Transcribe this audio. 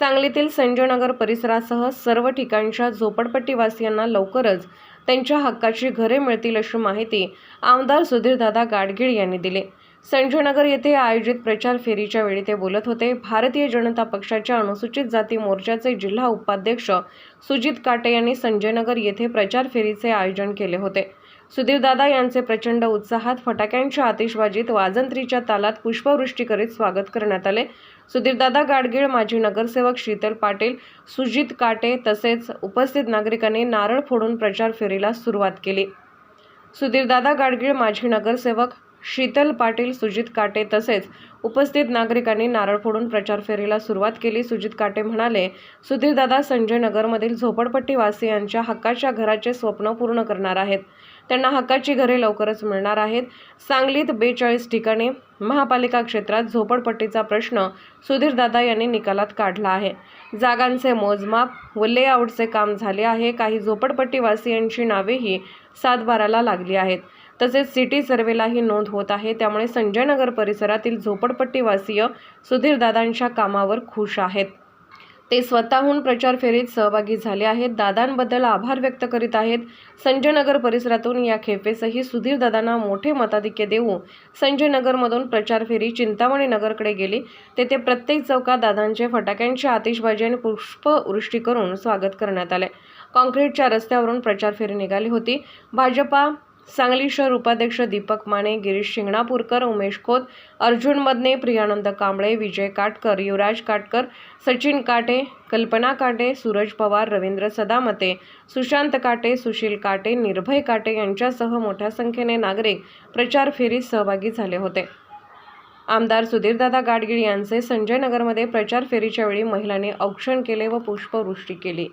सांगलीतील संजयनगर परिसरासह सर्व ठिकाणच्या झोपडपट्टीवासियांना लवकरच त्यांच्या हक्काची घरे मिळतील अशी माहिती आमदार सुधीरदादा गाडगीळ यांनी दिली. संजयनगर येथे आयोजित प्रचार फेरीच्या वेळी ते बोलत होते भारतीय जनता पक्षाच्या अनुसूचित जाती मोर्चाचे जिल्हा उपाध्यक्ष सुजित काटे यांनी संजयनगर येथे प्रचार फेरीचे आयोजन केले होते. सुधीरदादा यांचे प्रचंड उत्साहात फटाक्यांच्या आतिषबाजीत वाजंत्रीच्या तालात पुष्पवृष्टी करीत स्वागत करण्यात आले. सुधीरदादा गाडगीळ माजी नगरसेवक शीतल पाटील सुजित काटे तसेच उपस्थित नागरिकांनी नारळ फोडून प्रचार फेरीला सुरुवात केली. सुधीरदादा गाडगीळ माजी नगरसेवक शीतल पाटील सुजित काटे तसेच उपस्थित नागरिकांनी नारळ फोडून प्रचार फेरीला सुरुवात केली. सुजित काटे म्हणाले सुधीरदादा संजय नगरमधील झोपडपट्टीवासियांच्या हक्काच्या घराचे स्वप्न पूर्ण करणार आहेत. त्यांना हक्काची घरे लवकरच मिळणार आहेत. सांगलीत बेचाळीस ठिकाणी महापालिका क्षेत्रात झोपडपट्टीचा प्रश्न सुधीरदादा यांनी निकालात काढला आहे. जागांचे मोजमाप व लेआउटचे काम झाले आहे. काही झोपडपट्टीवासियांची नावेही सातबाराला लागली आहेत. तसेच सिटी सर्वेलाही नोंद होत आहे. त्यामुळे संजयनगर परिसरातील झोपडपट्टीवासीय सुधीरदादांच्या कामावर खुश आहेत. ते स्वतःहून प्रचार फेरीत सहभागी झाले आहेत. दादांबद्दल आभार व्यक्त करीत आहेत. संजयनगर परिसरातून या खेपेसही सुधीर दादांना मोठे मताधिक्य देऊ संजयनगरमधून प्रचार फेरी चिंतामणी नगरकडे गेली. तेथे प्रत्येक चौकात दादांचे फटाक्यांची आतिषबाजी आणि पुष्पवृष्टी करून स्वागत करण्यात आले. कॉन्क्रीटच्या रस्त्यावरून प्रचार फेरी निघाली होती. भाजपा सांगली शहर उपाध्यक्ष दीपक माने गिरीश शिंगणापूरकर उमेश खोत अर्जुन मदने प्रियानंद कांबळे विजय काटकर युवराज काटकर सचिन काटे कल्पना काटे सूरज पवार रवींद्र सदामते सुशांत काटे सुशील काटे निर्भय काटे यांच्यासह मोठ्या संख्येने नागरिक प्रचार फेरीत सहभागी झाले होते. आमदार सुधीरदादा गाडगीळ यांचे संजयनगरमध्ये प्रचार फेरीच्या वेळी महिलांनी औक्षण केले व पुष्पवृष्टी केली.